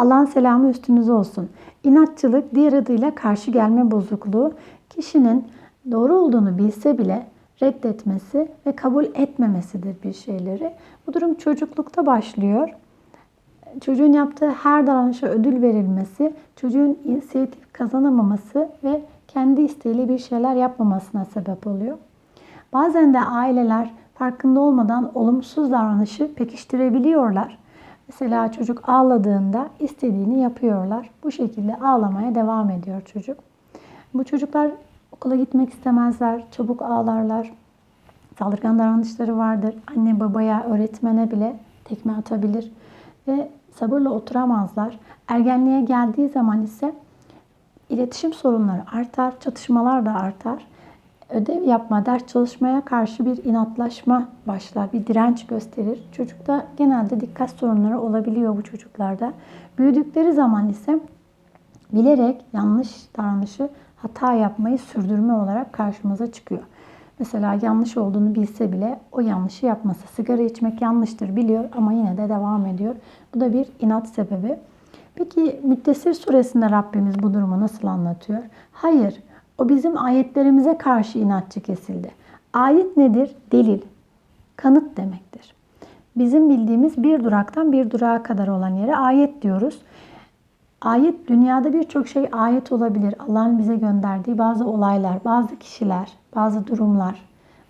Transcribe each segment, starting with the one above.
Allah'ın selamı üstünüze olsun. İnatçılık diğer adıyla karşı gelme bozukluğu kişinin doğru olduğunu bilse bile reddetmesi ve kabul etmemesidir bir şeyleri. Bu durum çocuklukta başlıyor. Çocuğun yaptığı her davranışa ödül verilmesi, çocuğun inisiyatif kazanamaması ve kendi isteğiyle bir şeyler yapmamasına sebep oluyor. Bazen de aileler farkında olmadan olumsuz davranışı pekiştirebiliyorlar. Mesela çocuk ağladığında istediğini yapıyorlar. Bu şekilde ağlamaya devam ediyor çocuk. Bu çocuklar okula gitmek istemezler, çabuk ağlarlar. Saldırgan davranışları vardır. Anne babaya, öğretmene bile tekme atabilir ve sabırla oturamazlar. Ergenliğe geldiği zaman ise iletişim sorunları artar, çatışmalar da artar. Ödev yapma, ders çalışmaya karşı bir inatlaşma başlar, bir direnç gösterir. Çocukta genelde dikkat sorunları olabiliyor bu çocuklarda. Büyüdükleri zaman ise bilerek yanlış davranışı hata yapmayı sürdürme olarak karşımıza çıkıyor. Mesela yanlış olduğunu bilse bile o yanlışı yapması. Sigara içmek yanlıştır biliyor ama yine de devam ediyor. Bu da bir inat sebebi. Peki Müddessir suresinde Rabbimiz bu durumu nasıl anlatıyor? Hayır, o bizim ayetlerimize karşı inatçı kesildi. Ayet nedir? Delil, kanıt demektir. Bizim bildiğimiz bir duraktan bir durağa kadar olan yere ayet diyoruz. Ayet dünyada birçok şey ayet olabilir. Allah'ın bize gönderdiği bazı olaylar, bazı kişiler, bazı durumlar,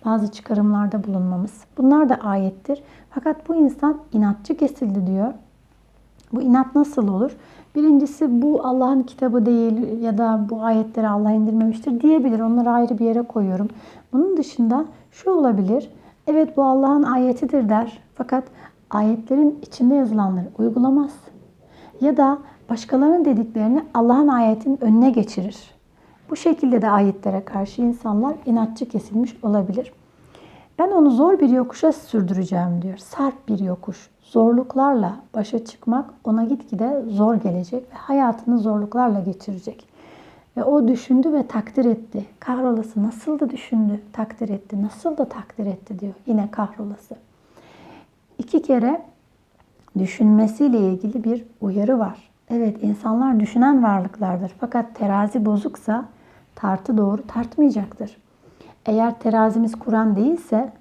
bazı çıkarımlarda bulunmamız. Bunlar da ayettir. Fakat bu insan inatçı kesildi diyor. Bu inat nasıl olur? Birincisi bu Allah'ın kitabı değil ya da bu ayetleri Allah indirmemiştir diyebilir. Onları ayrı bir yere koyuyorum. Bunun dışında şu olabilir. Evet bu Allah'ın ayetidir der. Fakat ayetlerin içinde yazılanları uygulamaz. Ya da başkalarının dediklerini Allah'ın ayetinin önüne geçirir. Bu şekilde de ayetlere karşı insanlar inatçı kesilmiş olabilir. Ben onu zor bir yokuşa sürdüreceğim diyor. Sarp bir yokuş. Zorluklarla başa çıkmak ona gitgide zor gelecek ve hayatını zorluklarla geçirecek. Ve o düşündü ve takdir etti. Kahrolası nasıl da düşündü, takdir etti. Nasıl da takdir etti diyor. Yine kahrolası. İki kere düşünmesiyle ilgili bir uyarı var. Evet insanlar düşünen varlıklardır. Fakat terazi bozuksa tartı doğru tartmayacaktır. Eğer terazimiz Kur'an değilse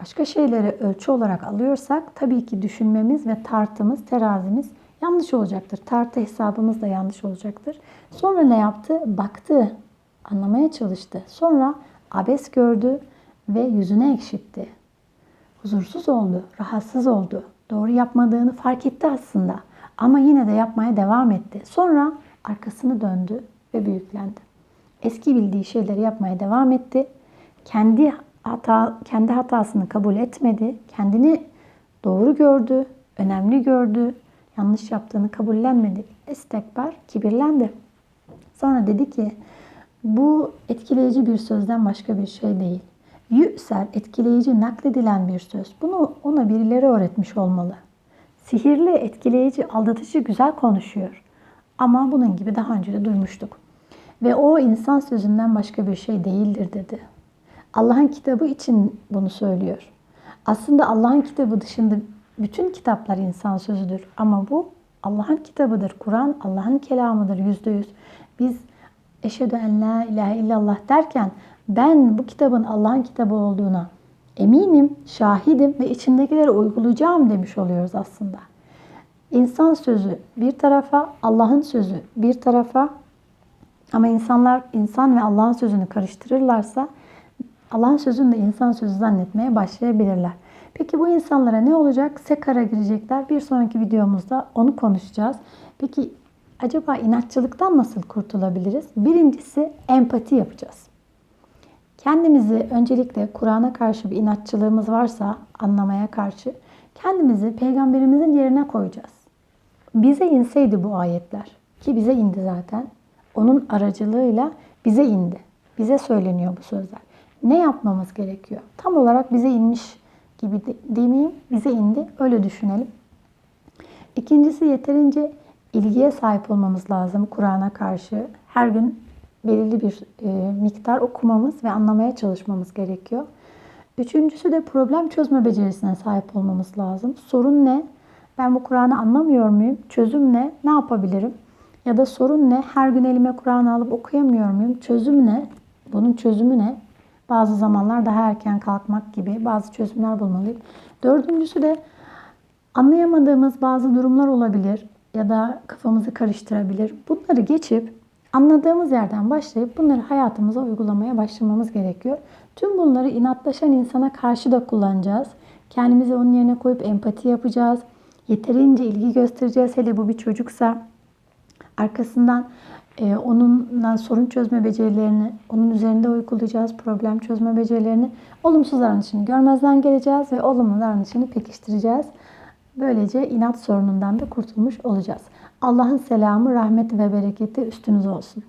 başka şeyleri ölçü olarak alıyorsak tabii ki düşünmemiz ve tartımız, terazimiz yanlış olacaktır. Tartı hesabımız da yanlış olacaktır. Sonra ne yaptı? Baktı, anlamaya çalıştı. Sonra abes gördü ve yüzüne ekşitti. Huzursuz oldu, rahatsız oldu. Doğru yapmadığını fark etti aslında. Ama yine de yapmaya devam etti. Sonra arkasını döndü ve büyüklendi. Eski bildiği şeyleri yapmaya devam etti. Kendi hata kendi hatasını kabul etmedi. Kendini doğru gördü, önemli gördü. Yanlış yaptığını kabullenmedi. Estekbar kibirlendi. Sonra dedi ki bu etkileyici bir sözden başka bir şey değil. Yü'sel, etkileyici, nakledilen bir söz. Bunu ona birileri öğretmiş olmalı. Sihirli, etkileyici, aldatıcı, güzel konuşuyor. Ama bunun gibi daha önce de duymuştuk. Ve o insan sözünden başka bir şey değildir dedi. Allah'ın kitabı için bunu söylüyor. Aslında Allah'ın kitabı dışında bütün kitaplar insan sözüdür. Ama bu Allah'ın kitabıdır. Kur'an Allah'ın kelamıdır yüzde yüz. Biz eşhedü en la ilahe illallah derken ben bu kitabın Allah'ın kitabı olduğuna eminim, şahidim ve içindekileri uygulayacağım demiş oluyoruz aslında. İnsan sözü bir tarafa, Allah'ın sözü bir tarafa ama insanlar insan ve Allah'ın sözünü karıştırırlarsa Allah'ın sözünü de insan sözü zannetmeye başlayabilirler. Peki bu insanlara ne olacak? Sekara girecekler. Bir sonraki videomuzda onu konuşacağız. Peki acaba inatçılıktan nasıl kurtulabiliriz? Birincisi empati yapacağız. Kendimizi öncelikle Kur'an'a karşı bir inatçılığımız varsa anlamaya karşı kendimizi peygamberimizin yerine koyacağız. Bize inseydi bu ayetler ki bize indi zaten. Onun aracılığıyla bize indi. Bize söyleniyor bu sözler. Ne yapmamız gerekiyor? Tam olarak bize inmiş gibi de, demeyeyim, bize indi. Öyle düşünelim. İkincisi yeterince ilgiye sahip olmamız lazım Kur'an'a karşı. Her gün belirli bir e, miktar okumamız ve anlamaya çalışmamız gerekiyor. Üçüncüsü de problem çözme becerisine sahip olmamız lazım. Sorun ne? Ben bu Kur'an'ı anlamıyor muyum? Çözüm ne? Ne yapabilirim? Ya da sorun ne? Her gün elime Kur'an'ı alıp okuyamıyor muyum? Çözüm ne? Bunun çözümü ne? Bazı zamanlar daha erken kalkmak gibi bazı çözümler bulmalıyım. Dördüncüsü de anlayamadığımız bazı durumlar olabilir ya da kafamızı karıştırabilir. Bunları geçip anladığımız yerden başlayıp bunları hayatımıza uygulamaya başlamamız gerekiyor. Tüm bunları inatlaşan insana karşı da kullanacağız. Kendimizi onun yerine koyup empati yapacağız. Yeterince ilgi göstereceğiz. Hele bu bir çocuksa arkasından e, onunla sorun çözme becerilerini, onun üzerinde uygulayacağız problem çözme becerilerini, olumsuz davranışını görmezden geleceğiz ve olumlu davranışını pekiştireceğiz. Böylece inat sorunundan da kurtulmuş olacağız. Allah'ın selamı, rahmeti ve bereketi üstünüze olsun.